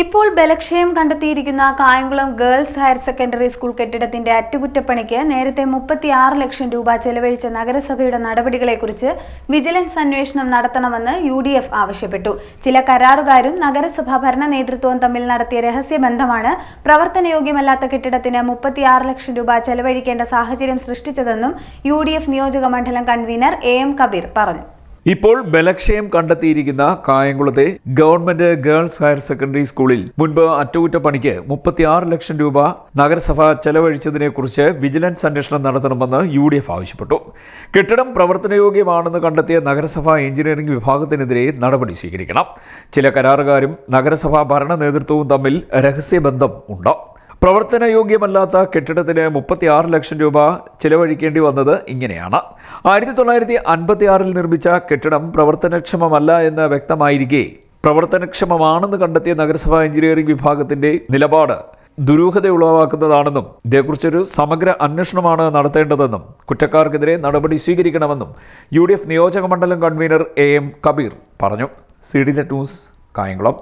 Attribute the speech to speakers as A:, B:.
A: ഇപ്പോൾ ബലക്ഷയം കണ്ടെത്തിയിരിക്കുന്ന Kayamkulam girls higher secondary school കെട്ടിടത്തിന്റെ അറ്റകുറ്റപ്പണിക്ക് നേരത്തെ മുപ്പത്തിയാറ് ലക്ഷം രൂപ ചെലവഴിച്ച നഗരസഭയുടെ നടപടികളെക്കുറിച്ച് വിജിലൻസ് അന്വേഷണം നടത്തണമെന്ന് യു ഡി എഫ് ആവശ്യപ്പെട്ടു. ചില കരാറുകാരും നഗരസഭാ ഭരണ നേതൃത്വവും തമ്മിൽ നടത്തിയ രഹസ്യബന്ധമാണ് പ്രവർത്തനയോഗ്യമല്ലാത്ത കെട്ടിടത്തിന് മുപ്പത്തിയാറ് ലക്ഷം രൂപ ചെലവഴിക്കേണ്ട സാഹചര്യം സൃഷ്ടിച്ചതെന്നും യു ഡി എഫ് നിയോജക മണ്ഡലം കൺവീനർ എ എം കബീർ പറഞ്ഞു.
B: ഇപ്പോൾ ബലക്ഷയം കണ്ടെത്തിയിരിക്കുന്ന കായംകുളത്തെ ഗവൺമെന്റ് ഗേൾസ് ഹയർ സെക്കൻഡറി സ്കൂളിൽ മുൻപ് അറ്റകുറ്റപ്പണിക്ക് മുപ്പത്തിയാറ് ലക്ഷം രൂപ നഗരസഭ ചെലവഴിച്ചതിനെക്കുറിച്ച് വിജിലൻസ് അന്വേഷണം നടത്തണമെന്ന് യു ഡി എഫ് ആവശ്യപ്പെട്ടു. കെട്ടിടം പ്രവർത്തനയോഗ്യമാണെന്ന് കണ്ടെത്തിയ നഗരസഭാ എഞ്ചിനീയറിംഗ് വിഭാഗത്തിനെതിരെ നടപടി സ്വീകരിക്കണം. ചില കരാറുകാരും നഗരസഭാ ഭരണ നേതൃത്വവും തമ്മിൽ രഹസ്യബന്ധം ഉണ്ട്. പ്രവർത്തനയോഗ്യമല്ലാത്ത കെട്ടിടത്തിന് മുപ്പത്തിയാറ് ലക്ഷം രൂപ ചിലവഴിക്കേണ്ടി വന്നത് ഇങ്ങനെയാണ്. ആയിരത്തി തൊള്ളായിരത്തി അൻപത്തി ആറിൽ നിർമ്മിച്ച കെട്ടിടം പ്രവർത്തനക്ഷമമല്ല എന്ന് വ്യക്തമായിരിക്കെ പ്രവർത്തനക്ഷമമാണെന്ന് കണ്ടെത്തിയ നഗരസഭാ എഞ്ചിനീയറിംഗ് വിഭാഗത്തിന്റെ നിലപാട് ദുരൂഹത ഉളവാക്കുന്നതാണെന്നും ഇതേക്കുറിച്ചൊരു സമഗ്ര അന്വേഷണമാണ് നടത്തേണ്ടതെന്നും കുറ്റക്കാർക്കെതിരെ നടപടി സ്വീകരിക്കണമെന്നും യു ഡി എഫ് നിയോജക മണ്ഡലം കൺവീനർ എ എം കബീർ പറഞ്ഞു. C D net news Kayamkulam.